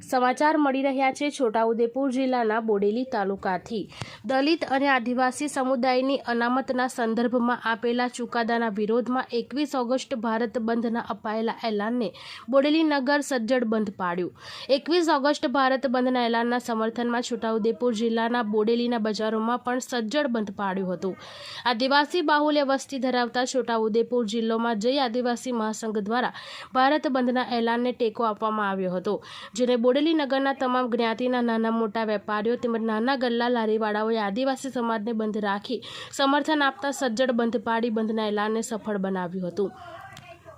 સમાચાર મળી રહ્યા છે છોટાઉદેપુર જિલ્લાના બોડેલી તાલુકાથી. દલિત અને આદિવાસી સમુદાયની અનામતના સંદર્ભમાં આપેલા ચુકાદાના વિરોધમાં એકવીસ ઓગસ્ટ ભારત બંધના અપાયેલા એલાનને બોડેલી નગર સજ્જડ બંધ પાડ્યું. એકવીસ ઓગસ્ટ ભારત બંધના એલાનના સમર્થનમાં છોટાઉદેપુર જિલ્લાના બોડેલીના બજારોમાં પણ સજ્જડ બંધ પાડ્યું હતું. આદિવાસી બાહુલ્ય વસ્તી ધરાવતા છોટાઉદેપુર જિલ્લોમાં જય આદિવાસી મહાસંઘ દ્વારા ભારત બંધના એલાનને ટેકો આપવામાં આવ્યો હતો, જેને બોડેલી નગરના તમામ જ્ઞાતિના નાના મોટા વેપારીઓ તેમજ નાના ગલ્લા લારીવાળાઓએ આદિવાસી સમાજને બંધ રાખી સમર્થન આપતા સજ્જડ બંધ પાડી બંધના એલાનને સફળ બનાવ્યું હતું.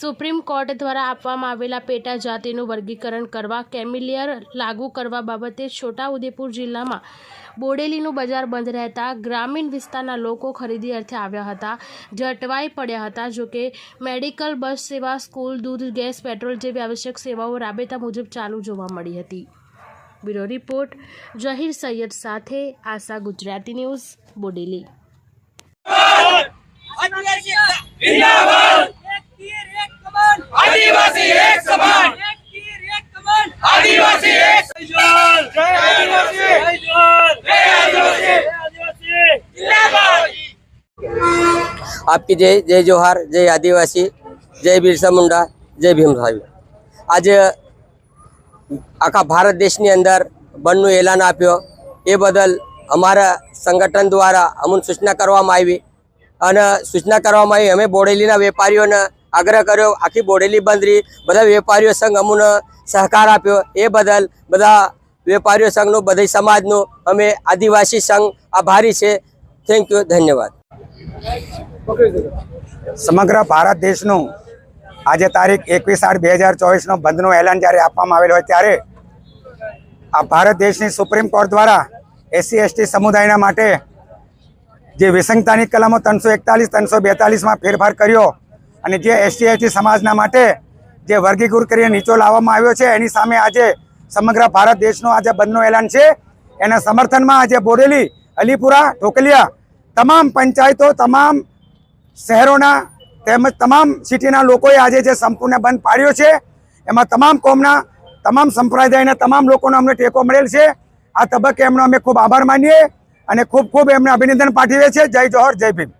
સુપ્રીમ કોર્ટ દ્વારા આપવામાં આવેલા પેટા જાતિનું વર્ગીકરણ કરવા, કેમિલિયર લાગુ કરવા બાબતે છોટાઉદેપુર જિલ્લામાં બોડેલીનું બજાર બંધ રહેતા ગ્રામીણ વિસ્તારના લોકો ખરીદી અર્થે આવ્યા હતા. જે અટવાઈ પડ્યા હતા જોકે મેડિકલ બસ સેવા, સ્કૂલ, દૂધ, ગેસ, પેટ્રોલ જેવી આવશ્યક સેવાઓ રાબેતા મુજબ ચાલુ જોવા મળી હતી. બ્યુરો રિપોર્ટ, જહીર સૈયદ સાથે આશા ગુજરાતી ન્યૂઝ, બોડેલી જિંદાબાદ એક તીર એક કમાન આદિવાસી એક સમાન! આદિવાસી એક જય જય આપકી જય જય જોહાર જય આદિવાસી જય બિરસા મુંડા જય ભીમભાઈ આજે આખા ભારત દેશની અંદર બંધનું એલાન આપ્યો. એ બદલ અમારા સંગઠન દ્વારા અમુન સૂચના કરવામાં આવી. અને સૂચના કરવામાં આવી અમે બોડેલીના વેપારીઓને આગ્રહ કર્યો, આખી બોડેલી બંદરી બધા વેપારીઓ સંઘ અમને સહકાર આપ્યો. એ બદલ બધા વેપારીઓ સંઘનો, બધા સમાજનો, અમે આદિવાસી સંઘ આભારી છે. થેન્ક યુ ધન્યવાદ. સમગ્ર ભારત દેશનું આજે તારીખ એકવીસ આઠ બે હજાર ચોવીસનો બંધનું એલાન જ્યારે આપવામાં આવેલું હોય ત્યારે આ ભારત દેશની સુપ્રીમ કોર્ટ દ્વારા એસસી, એસટી સમુદાયના માટે જે વિસંગતાની કલમો ત્રણસો એકતાલીસ, ત્રણસો બેતાલીસમાં ફેરફાર કર્યો અને જે એસટી સમાજના માટે જે વર્ગીકૃત કરીને નીચો લાવવામાં આવ્યો છે, એની સામે આજે સમગ્ર ભારત દેશનો આજે બંધનું એલાન છે, એના સમર્થનમાં આજે બોરેલી અલીપુરા, ઢોકલિયા તમામ પંચાયતો, તમામ શહેરોના તેમજ તમામ સિટીના લોકોએ આજે જે સંપૂર્ણ બંધ પાડ્યો છે, એમાં તમામ કોમના, તમામ સંપ્રદાયના, તમામ લોકોનો અમને ટેકો મળેલ છે. આ તબક્કે એમનો અમે ખૂબ આભાર માનીએ અને ખૂબ ખૂબ એમને અભિનંદન પાઠવીએ છીએ. જય જોહર, જય ભીમ.